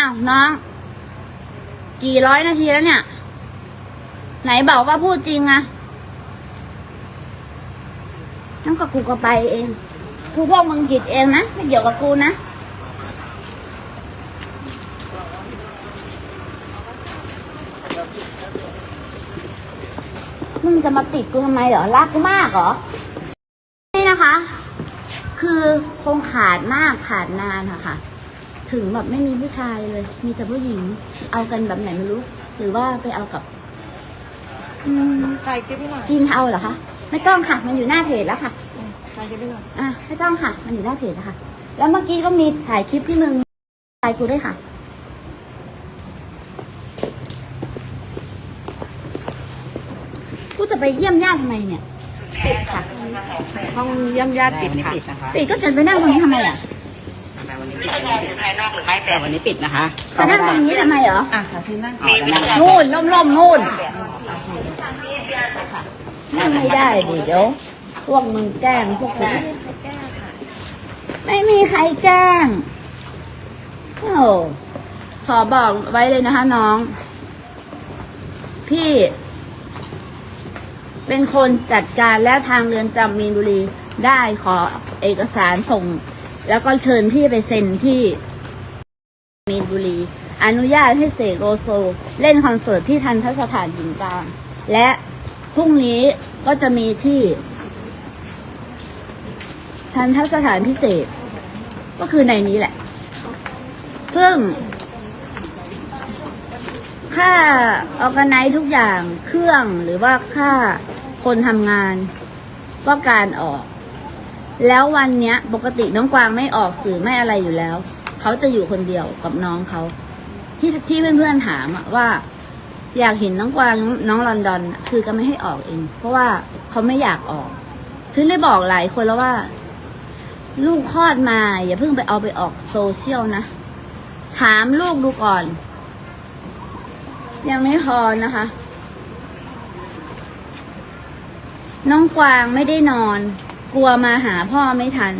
าวน้อง กี่ร้อยนาทีแล้วเนี่ย ไหนบอกว่าพูดจริงอะนั่นก็กูก็ไปเองกูพวกมึงผิดเองนะไม่เกี่ยวกับกูนะมึงจะมาติดกูทำไมเหรอรักกูมากเหรอ นี่นะคะ คือคงขาดมากขาดนานค่ะค่ะ ถึงแบบไม่มีผู้ชายเลย มีแต่ผู้หญิง เอากันแบบไหนไม่รู้ หรือว่าไปเอากับอืมถ่ายคลิปให้หน่อยจีนเอาเหรอคะ ไม่ต้องค่ะ มันอยู่หน้าเพจแล้วค่ะอืมถ่ายคลิปให้หน่อยอะไม่ต้องค่ะ มันอยู่หน้าเพจแล้วค่ะ แล้วเมื่อกี้ก็มีถ่ายคลิปที่มึงถ่ายกูด้วยค่ะ กูจะไปเยี่ยมญาติทำไมเนี่ยติดค่ะ ห้องเยี่ยมญาติปิดค่ะ ติดก็จะไปนั่งตรงนี้ทำไมอะ แต่วันนี้ปิดนะคะจะนั่งตรงนี้ทำไมเหรออะขอชิ้นนั่งอ๋อแล้วนั่งนู่นล่มล่มๆนู่นนั่งไม่ได้ดิเดี๋ยวพวกมึงแกล้งพวกกูไม่มีใครแกล้งโอ้ขอบอกไว้เลยนะคะน้อง พี่ เป็นคนจัดการและทางเรือนจำมีนบุรีได้ขอเอกสารส่ง แล้วก็เชิญพี่ไปเซ็นที่มีนบุรี อนุญาตให้เสกโลโซ เล่นคอนเสิร์ตที่ทันทสถานหญิงกลาง และพรุ่งนี้ก็จะมีที่ ทันทสถานพิเศษ ก็คือในนี้แหละ ซึ่ง ค่าออกไนทุกอย่างเครื่องหรือว่าค่าคนทำงานก็การออก แล้ววันเนี้ย ปกติน้องกวางไม่ออกสื่อไม่อะไรอยู่แล้ว เขาจะอยู่คนเดียวกับน้องเขาที่ที่เพื่อนๆถามอะว่า อยากเห็นน้องกวางน้องลอนดอนอะคือก็ไม่ให้ออกเอง เพราะว่าเขาไม่อยากออกถึงได้บอกหลายคนแล้วว่า ลูกคลอดมา อย่าเพิ่งไปเอาไปออกโซเชียลนะ ถามลูกดูก่อน ยังไม่พอนะคะ น้องกวางไม่ได้นอน กลัวมาหาพ่อไม่ทัน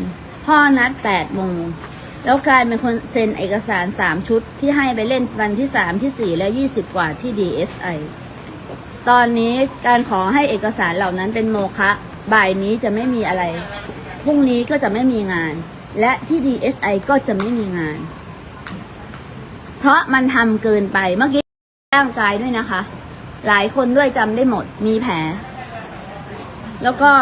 พ่อนัดแปดโมงแล้วกลายเป็นคนเซ็นเอกสารสามชุดที่ให้ไปเล่นวันที่สามที่สี่และยี่สิบกว่าที่ DSI ตอนนี้การขอให้เอกสารเหล่านั้นเป็นโมฆะบ่ายนี้จะไม่มีอะไร พรุ่งนี้ก็จะไม่มีงาน และที่ DSI ก็จะไม่มีงาน เพราะมันทำเกินไปเมื่อกี้ร่างกายด้วยนะคะ หลายคนด้วยจำได้หมดมีแผล แล้วก็